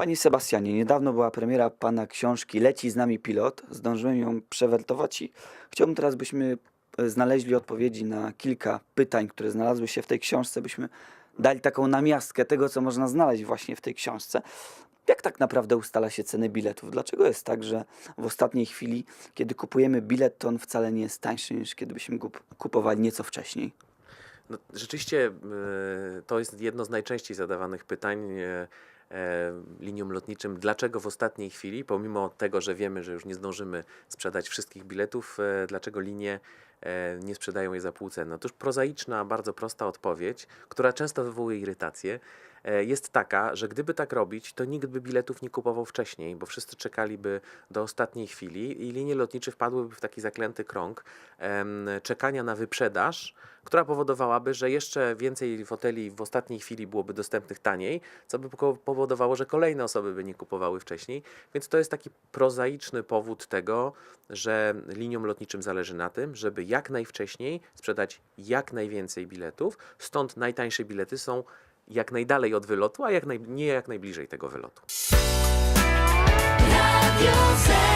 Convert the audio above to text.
Panie Sebastianie, niedawno była premiera pana książki Leci z nami pilot. Zdążyłem ją przewertować i chciałbym teraz, byśmy e, znaleźli odpowiedzi na kilka pytań, które znalazły się w tej książce, byśmy dali taką namiastkę tego, co można znaleźć właśnie w tej książce. Jak tak naprawdę ustala się ceny biletów? Dlaczego jest tak, że w ostatniej chwili, kiedy kupujemy bilet, to on wcale nie jest tańszy niż kiedy byśmy go kupowali nieco wcześniej? No, rzeczywiście e, to jest jedno z najczęściej zadawanych pytań e, liniom lotniczym. Dlaczego w ostatniej chwili, pomimo tego, że wiemy, że już nie zdążymy sprzedać wszystkich biletów, e, dlaczego linie e, nie sprzedają je za pół ceny? Otóż prozaiczna, bardzo prosta odpowiedź, która często wywołuje irytację, e, jest taka, że gdyby tak robić, to nikt by biletów nie kupował wcześniej, bo wszyscy czekaliby do ostatniej chwili i linie lotnicze wpadłyby w taki zaklęty krąg czekania na wyprzedaż, która powodowałaby, że jeszcze więcej foteli w ostatniej chwili byłoby dostępnych taniej, co by poko- powodowało, że kolejne osoby by nie kupowały wcześniej. Więc to jest taki prozaiczny powód tego, że liniom lotniczym zależy na tym, żeby jak najwcześniej sprzedać jak najwięcej biletów. Stąd najtańsze bilety są jak najdalej od wylotu, a jak naj, nie jak najbliżej tego wylotu. Radio.